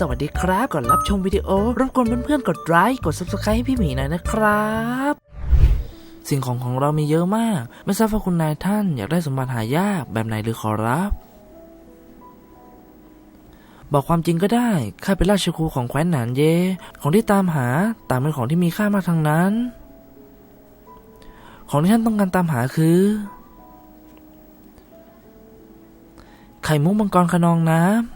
สวัสดีครับก่อนรับชมวิดีโอรบกวนเพื่อนๆกดไลค์กด subscribe ให้พี่หมีหน่อยนะครับสิ่งของของเรามีเยอะมาก ไม่ทราบว่าคุณนายท่านอยากได้สมบัติหายากแบบไหนหรือขอรับ บอกความจริงก็ได้ ข้าเป็นราชครูของแคว้นหนานเย ของที่ตามหาต่างเป็นของที่มีค่ามากทั้งนั้น ของที่ท่านต้องการตามหาคือ ไข่มุกมังกรขนองน้ำ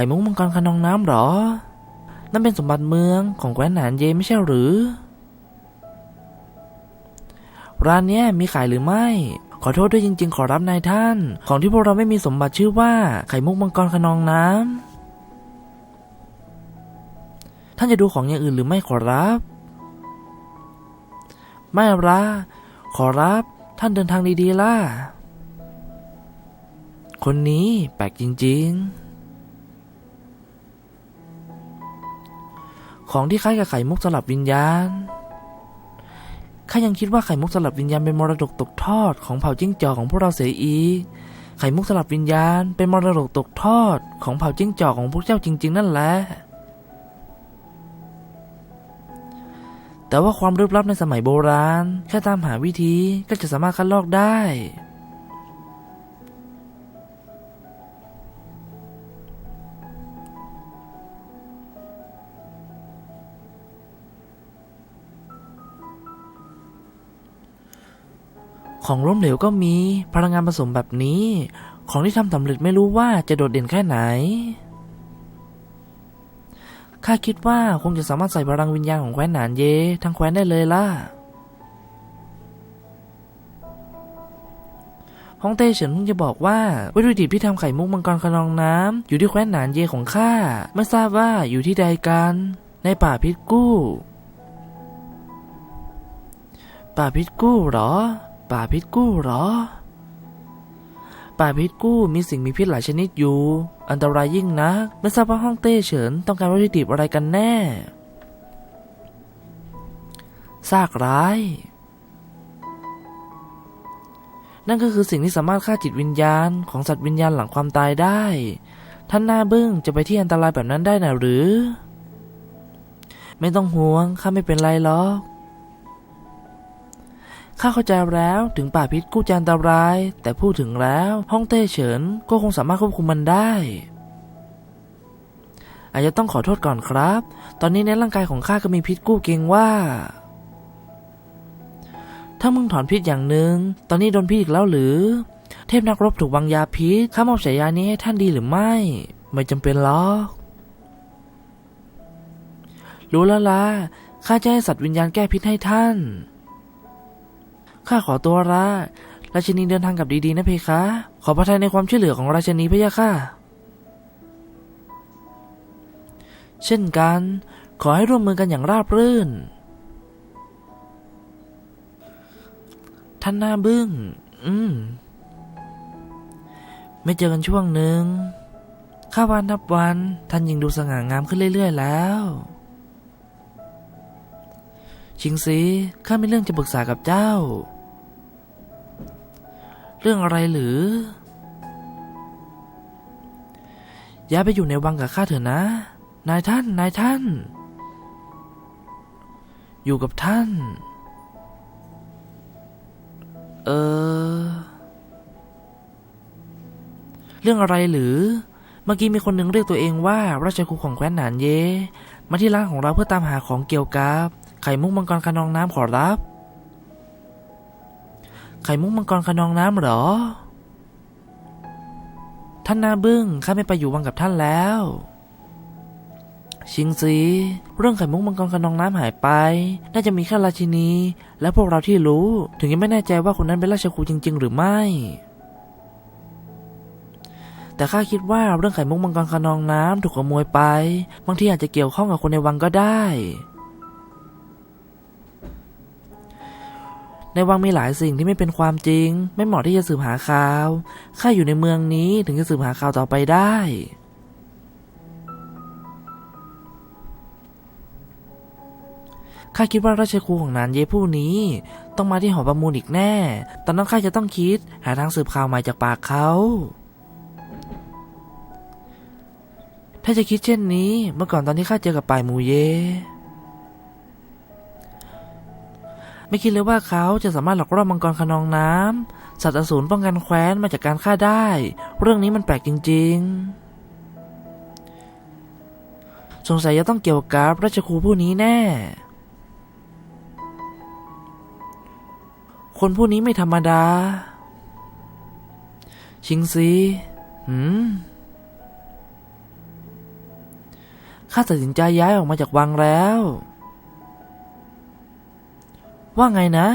ข่มุกมังกรขนองน้ำเหรอ นั่นเป็นสมบัติเมืองของแคว้นหนานเยไม่ใช่หรือ ร้านเนี้ยมีขายหรือไม่ ขอโทษด้วยจริง ๆ ขอรับนายท่าน ของที่พวกเราไม่มีสมบัติชื่อว่า ไข่มุกมังกรขนองน้ำ ท่านจะดูของอย่างอื่นหรือไม่ขอรับ ไม่ละขอรับท่านเดินทางดีๆล่ะ คนนี้แปลกจริง ๆ ของที่คล้ายกับไข่มุกสลับวิญญาณข้ายังคิดว่าไข่มุกสลับวิญญาณเป็นมรดกตกทอดของเผ่าจิ้งจอกของพวกเราเสียอีกไข่มุกสลับวิญญาณเป็นมรดกตกทอดของเผ่าจิ้งจอกของพวกเจ้าจริง ๆ นั่นแหละ แต่ว่าความลึกลับในสมัยโบราณแค่ตามหาวิธีก็จะสามารถคัดลอกได้ ของล้มเหลวก็มีพลังงานผสมแบบนี้ ของที่ทำสำเร็จไม่รู้ว่าจะโดดเด่นแค่ไหน ข้าคิดว่าคงจะสามารถใส่พลังวิญญาณของแคว้นหนานเย ทั้งแคว้นได้เลยล่ะฮ่องเต้เฉินเพิ่งจะบอกว่าวัตถุดิบที่ทำไข่มุกมังกรขนองน้ำอยู่ที่แคว้นหนานเยของข้าไม่ทราบว่าอยู่ที่ใดกัน ในป่าพิษกู้ ป่าพิษกู้หรอ ป่าพิษกู้เหรอ ป่าพิษกู้มีสิ่งมีพิษหลายชนิดอยู่ อันตรายยิ่งนักไม่ทราบว่าฮ่องเต้เฉินต้องการวัตถุดิบอะไรกันแน่ ซากร้าย นั่นก็คือสิ่งที่สามารถฆ่าจิตวิญญาณของสัตว์วิญญาณหลังความตายได้ ท่านหน้าบึ้งจะไปที่อันตรายแบบนั้นได้นะหรือ ไม่ต้องห่วงข้าไม่เป็นไรหรอก ข้าเข้าใจแล้วถึงป่าพิษกู้จันตราย แต่พูดถึงแล้วฮ่องเต้เฉินก็คงสามารถควบคุมมันได้อาจจะต้องขอโทษก่อนครับ ตอนนี้ในร่างกายของข้าก็มีพิษกู้เกรงว่า ถ้ามึงถอนพิษอย่างหนึ่ง ตอนนี้โดนพิษอีกแล้วหรือ เทพนักรบถูกวางยาพิษ ข้ามอบฉายานี้ให้ท่านดีหรือไม่ ไม่จำเป็นหรอก รู้แล้วล่ะ ข้าจะให้สัตว์วิญญาณแก้พิษให้ท่าน ข้าขอตัวละราชินีเดินทางกับดีๆนะเพคะ ขอพระทัยในความช่วยเหลือของราชินีพะยะค่ะ เช่นกัน ขอให้ร่วมมือกันอย่างราบรื่น ท่านหน้าบึ้ง อืม ไม่เจอกันช่วงหนึ่ง ข้าวันนับวัน ท่านยิ่งดูสง่างามขึ้นเรื่อยๆแล้วชิงซีข้ามีเรื่องจะปรึกษากับเจ้า เรื่องอะไรหรือ ย้ายไปอยู่ในวังกับข้าเถอะนะ นายท่าน นายท่าน อยู่กับท่าน เออ เรื่องอะไรหรือ เมื่อกี้มีคนหนึ่งเรียกตัวเองว่า ราชครูของแคว้นหนานเย มาที่ร้านของเราเพื่อตามหาของเกี่ยวกับ ไข่มุกมังกรขนองน้ำขอรับ ข่มุกมังกรขนองน้ำเหรอ ท่านนาบึ้งข้าไม่ไปอยู่วังกับท่านแล้ว ชิงซีเรื่องไข่มุกมังกรขนองน้ำหายไป น่าจะมีแค่ราชินี และพวกเราที่รู้ ถึงยังไม่แน่ใจว่าคนนั้นเป็นราชครูจริง ๆ หรือไม่ แต่ข้าคิดว่าเรื่องไข่มุกมังกรขนองน้ำถูกขโมยไป บางทีอาจจะเกี่ยวข้องกับคนในวังก็ได้ ในวังมีหลายสิ่งที่ไม่เป็นความจริง ไม่เหมาะที่จะสืบหาข่าว ข้าอยู่ในเมืองนี้ถึงจะสืบหาข่าวต่อไปได้ ข้าคิดว่าราชครูของนานเยผู้นี้ ต้องมาที่หอประมูลอีกแน่ ตอนนั้นข้าจะต้องคิด หาทางสืบข่าวใหม่จากปากเขา ถ้าจะคิดเช่นนี้ เมื่อก่อนตอนที่ข้าเจอกับป่ายมูเย ไม่คิดเลยว่าเขาจะสามารถหลอกล่อมังกรขนองน้ำสัตว์อสูรป้องกันแคว้นมาจากการฆ่าได้ เรื่องนี้มันแปลกจริง ๆ สงสัยจะต้องเกี่ยวกับราชครูผู้นี้แน่ คนผู้นี้ไม่ธรรมดา ชิงซีหืมข้าตัดสินใจย้ายออกมาจากวังแล้ว ว่าไงนะ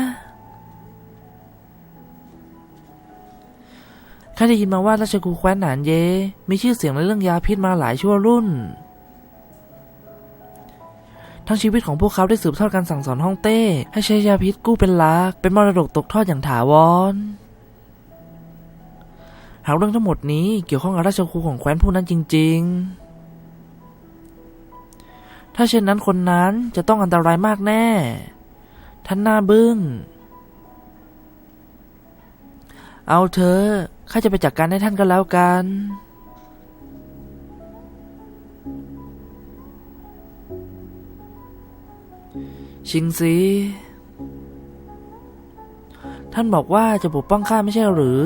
ข้าได้ยินมาว่าราชกูแคว้นหนานเย มีชื่อเสียงในเรื่องยาพิษมาหลายชั่วรุ่น ทั้งชีวิตของพวกเขาได้สืบทอดการสั่งสอนฮ่องเต้ ให้ใช้ยาพิษกู้เป็นลัก เป็นมรดกตกทอดอย่างถาวร หากเรื่องทั้งหมดนี้เกี่ยวข้องกับราชครูของแคว้นผู้นั้นจริง ๆ ถ้าเช่นนั้นคนนั้นจะต้องอันตรายมากแน่ ท่านหน้าบึง้ง เอาเธอะข้าจะไปจัดกการให้ท่านก็แล้วกัน ชิงซีท่านบอกว่าจะปกป้องข้าไม่ใช่หรือ